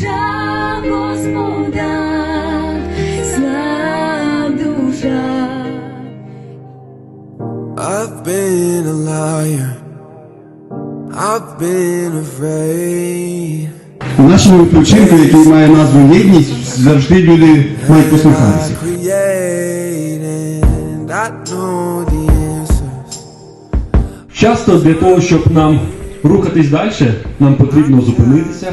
душа Господа, слав душа. I've been a liar. I've been afraid. У нашому відпочинку, який має назву єдність, завжди люди мають answers. Часто для того, щоб нам рухатись далі, нам потрібно зупинитися,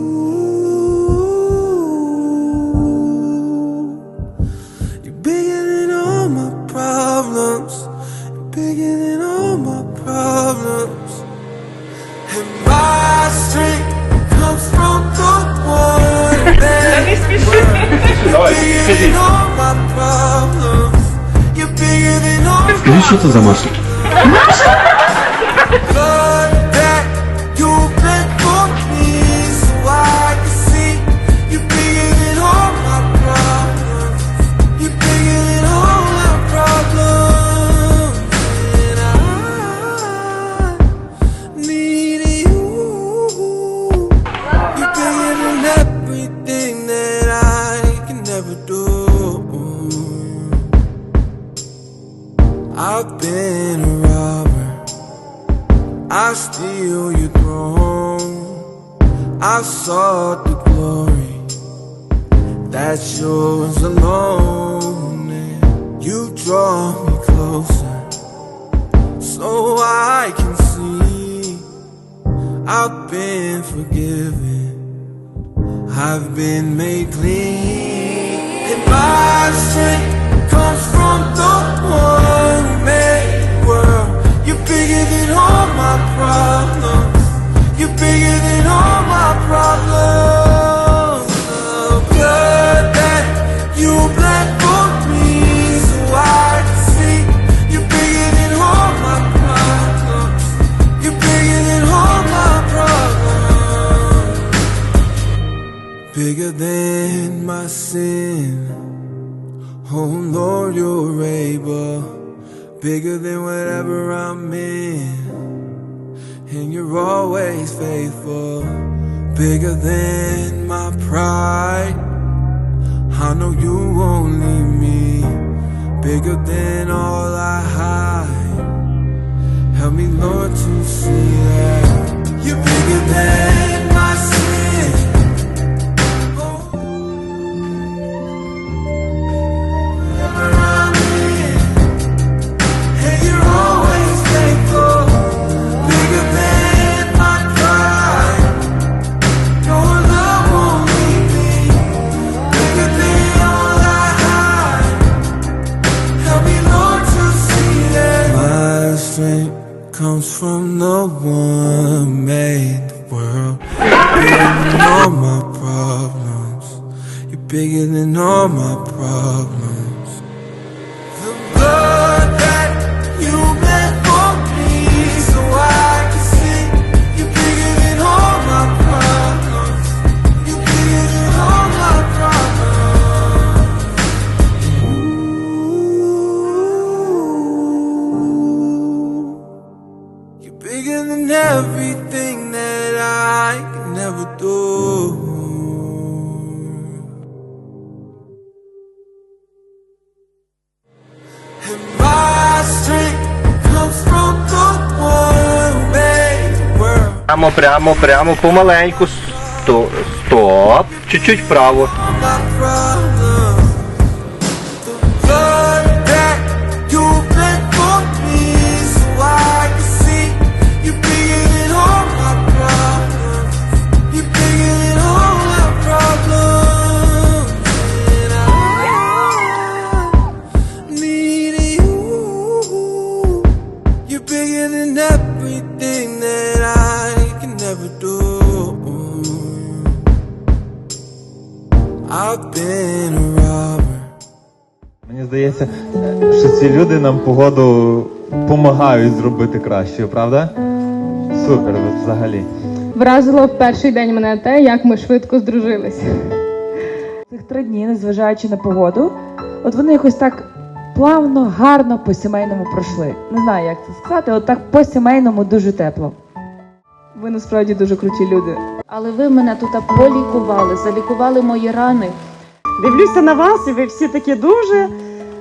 скажіть, що це за масло? blood I've been a robber. I steal your throne. I sought the glory that's yours alone. And you draw me closer so I can see I've been forgiven. I've been made clean. Bigger than my sin. Oh Lord, you're able, bigger than whatever I'm in, and you're always faithful, bigger than my pride. I know you won't leave me, bigger than all I hide. Help me, Lord, to see that Comes from the one made the world. Bigger than all my problems. You're bigger than all my problems. Прямо, прямо, прямо, помаленьку. Сто, стоп. Чуть-чуть вправо. Мені здається, що ці люди нам погоду допомагають зробити кращою, правда? супер взагалі. Вразило в перший день мене те, як ми швидко здружилися. Цих три дні, незважаючи на погоду, от вони якось так плавно, гарно по-сімейному пройшли. Не знаю, як це сказати, от так по-сімейному дуже тепло. Ви насправді дуже круті люди. Але ви мене тут полікували, залікували мої рани. Дивлюся на вас, і ви всі такі дуже.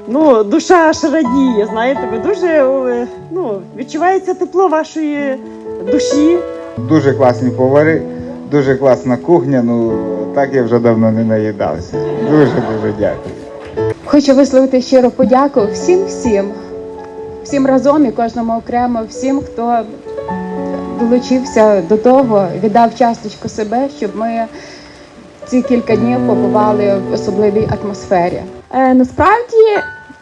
Ну, душа аж радіє, знаєте, ви дуже е, ну, відчувається тепло вашої душі. Дуже класні повари, дуже класна кухня. Ну так я вже давно не наїдався. Дуже дуже дякую. Хочу висловити щиру подяку всім всім, всім разом і кожному окремо, всім, хто долучився до того, віддав часточку себе, щоб ми ці кілька днів побували в особливій атмосфері. Е, насправді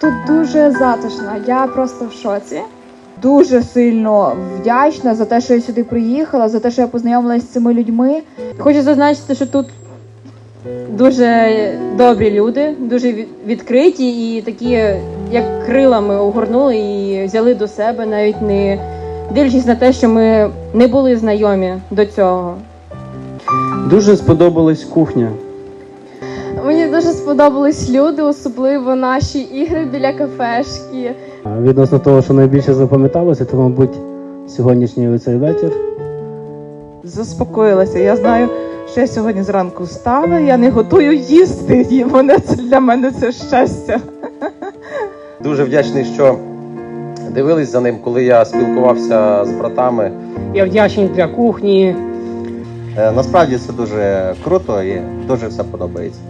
тут дуже затишно. Я просто в шоці. Дуже сильно вдячна за те, що я сюди приїхала, за те, що я познайомилася з цими людьми. Хочу зазначити, що тут дуже добрі люди, дуже від- відкриті і такі, як крилами огорнули і взяли до себе, навіть не дивлячись на те, що ми не були знайомі до цього. Дуже сподобалась кухня. Мені дуже сподобались люди, особливо наші ігри біля кафешки. Відносно того, що найбільше запам'яталося, то, мабуть, сьогоднішній цей вечір. Заспокоїлася. Я знаю, що я сьогодні зранку встала, я не готую їсти, і мене це для мене це щастя. Дуже вдячний, що дивились за ним, коли я спілкувався з братами. Я вдячний для кухні. Е, Насправді це дуже круто і дуже все подобається.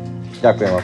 Дякую вам.